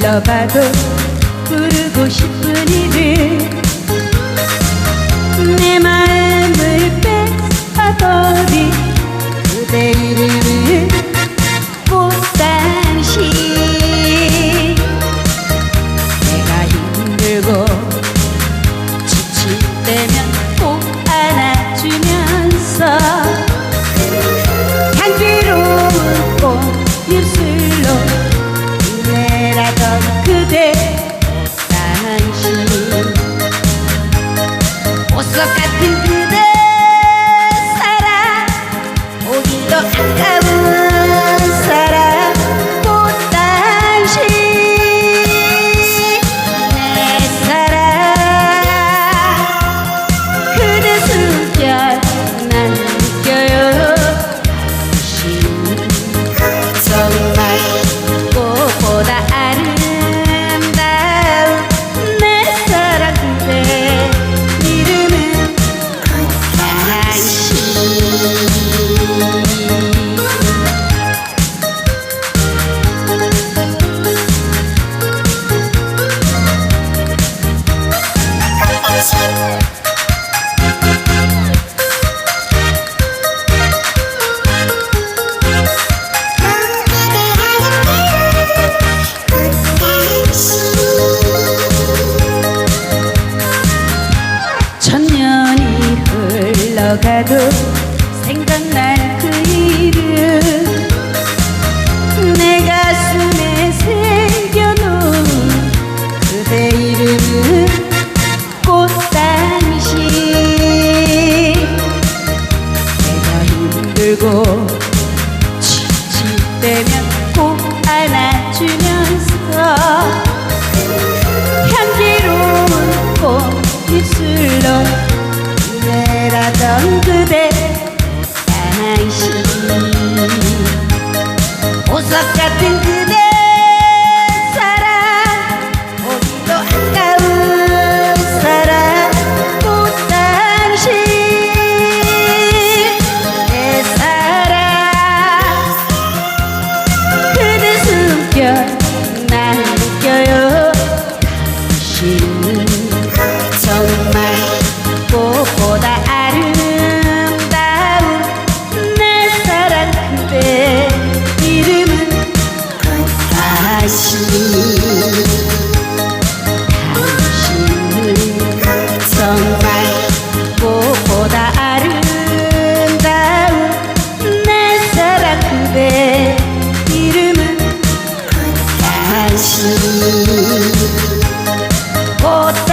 불러봐도 부르고 싶은 이름 내 말. look at the 때마다 생각날 그 이름 내 가슴에 새겨놓은 그대 이름은 꽃당시. 내가 힘들고 지칠 때면 보석 당신은 정말 무엇보다 아름다운 내 사랑 그대 이름은 당신 꽃